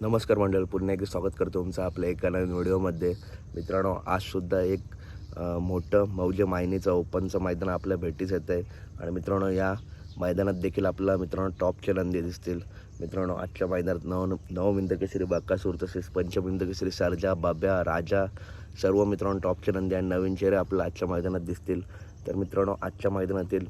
नमस्कार मंडळ पुन्हा एकदा स्वागत करतो तुमचं आपल्या एका नवीन व्हिडिओमध्ये. मित्रांनो आजसुद्धा एक मोठं मौजे मायनीचं ओपनचं मैदान आपल्या भेटीस येतं आहे आणि मित्रांनो या मैदानात देखील आपल्याला मित्रांनो टॉपचे नंदी दिसतील. मित्रांनो आजच्या मैदानात नव नवमिंद केसरी बाक्कासूर तसेच पंचबिंदकेश्री सरजा बाब्या राजा सर्व मित्रांनो टॉपचे नंदी आणि नवीन चेहरे आपल्याला आजच्या मैदानात दिसतील. तर मित्रांनो आजच्या मैदानातील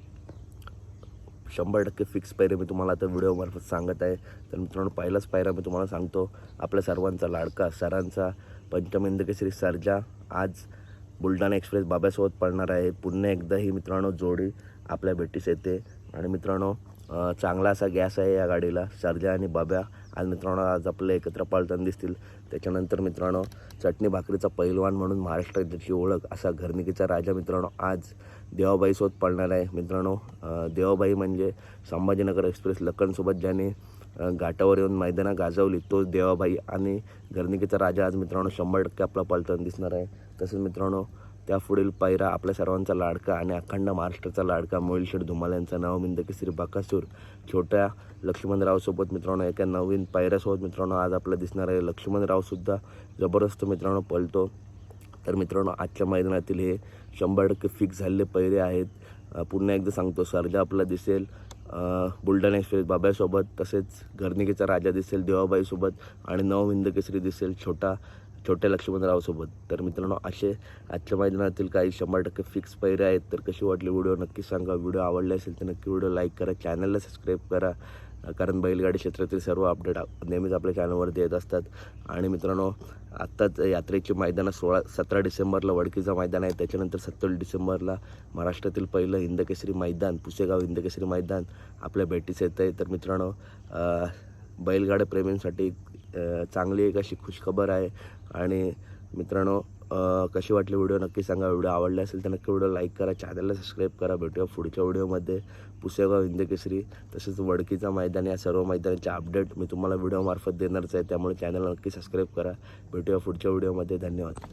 शंभर टक्के फिक्स पायऱ्या मी तुम्हाला आता व्हिडिओमार्फत सांगत आहे. तर मित्रांनो पहिलाच पायरा मी तुम्हाला सांगतो. आपल्या सर्वांचा लाडका सरांचा पंचमिंद केसरी सर्जा. आज बुलढाणा एक्सप्रेस बाब्यासोबत पडणार आहे. पुन्हा एकदा ही मित्रांनो जोडी आपल्या भेटीस येते. आणि मित्रांनो चांगला असा गॅस आहे या गाडीला. शारजा आणि बाब्या आज मित्रांनो आज आपले एकत्र पाळताना दिसतील. त्याच्यानंतर मित्रांनो चटणी भाकरीचा पैलवान म्हणून महाराष्ट्र ज्याची ओळख असा घरनिकीचा राजा मित्रांनो आज देवाबाईसोबत पळणार आहे. मित्रांनो देवाबाई म्हणजे संभाजीनगर एक्सप्रेस लखनसोबत ज्याने घाटावर येऊन मैदानं गाजवली तोच देवाबाई आणि घरनिकीचा राजा आज मित्रांनो शंभर टक्के आपला पळताना दिसणार आहे. तसंच मित्रांनो त्या पुढील पायरा आपल्या सर्वांचा लाडका आणि अखंड महाराष्ट्राचा लाडका मोहिलशेठ धुमाल यांचा नवमिंद केसरी बाकासूर. छोट्या लक्ष्मणरावसोबत मित्रांनो एका नवीन पायऱ्यासोबत मित्रांनो आज आपला दिसणार आहे लक्ष्मणरावसुद्धा जबरदस्त मित्रांनो पळतो. तर मित्रांनो आजच्या मैदानातील हे शंभर टक्के फिक्स झालेले पैरे आहेत. पुन्हा एकदा सांगतो सरजा आपला दिसेल. बुलढाणा एक्सप्रेस बाब्यासोबत तसेच घरनिकेचा राजा दिसेल देवाबाईसोबत आणि नवविंद केसरी दिसेल. छोटा छोट्या लक्ष्मणरावसोबत तर मित्रांनो असे आजच्या मैदानातील काही शंभर टक्के फिक्स पैरे आहेत. तर कशी वाटली व्हिडिओ नक्की सांगा. व्हिडिओ आवडले असेल तर नक्की व्हिडिओ लाईक करा. चॅनलला सबस्क्राईब करा. कारण बैलगाडी क्षेत्रातील सर्व अपडेट नेहमीच आपल्या चॅनलवरती येत असतात. आणि मित्रांनो आत्ताच यात्रेची मैदानं सोळा सतरा डिसेंबरला वडकीचं मैदान आहे. त्याच्यानंतर सत्तावीस डिसेंबरला महाराष्ट्रातील पहिलं हिंदकेसरी मैदान पुसेगाव हिंदकेसरी मैदान आपल्या भेटीस येतं आहे तर मित्रांनो बैलगाड्या प्रेमींसाठी चांगली एक अशी खुशखबर आहे. आणि मित्रांनो कशी वाटली व्हिडिओ नक्की सांगा. व्हिडिओ आवडला असेल तर नक्की व्हिडिओ लाईक करा. चॅनलला सबस्क्राईब करा. भेटूया पुढच्या व्हिडिओमध्ये पुसेगाव हिंदकेसरी तसेच वडकीचा मैदान या सर्व मैदानाचे अपडेट मी तुम्हाला व्हिडिओमार्फत देणारच आहे. त्यामुळे चॅनलला नक्की सबस्क्राईब करा. भेटूया पुढच्या व्हिडिओमध्ये धन्यवाद.